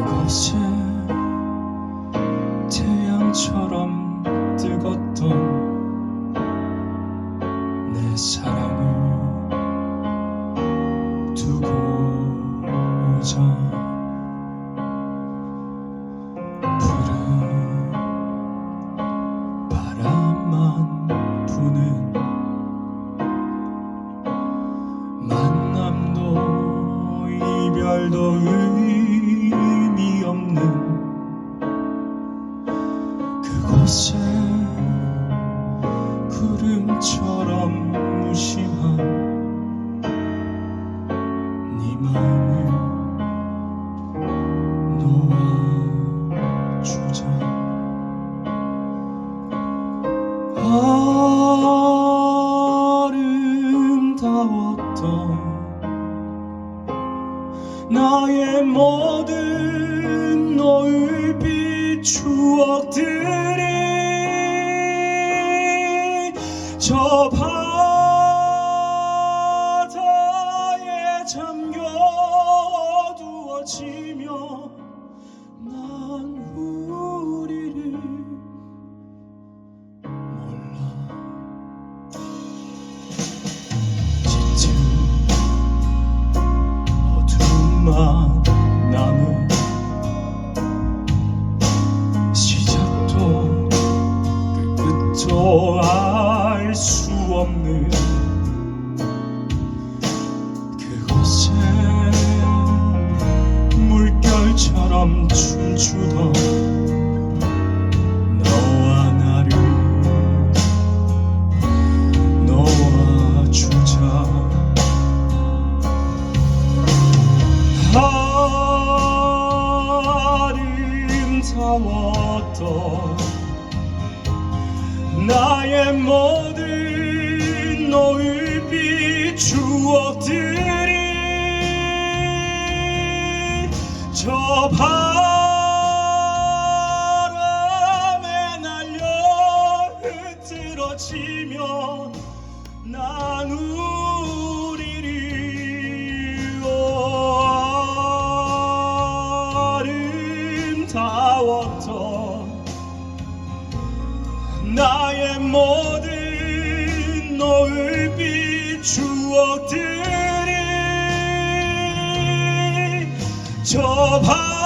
이제 태양처럼 뜨겁던 내 사랑을 두고 오자. 푸른 바람만 부는 만남도 이별도 그곳에 구름처럼 무심한 네 마음을 놓아주자. 아름다웠던 나의 모든 노을빛 추억들 저 바다에 잠겨 두어지며 없는 그곳에 물결처럼 춤추던 너와 나를 놓아주자. 아름다웠던 나의 모든 추억들이 저 바람에 날려 흐트러지면 난 우리를 아름다웠던 나의 모든 노을빛 추억들이 저 바.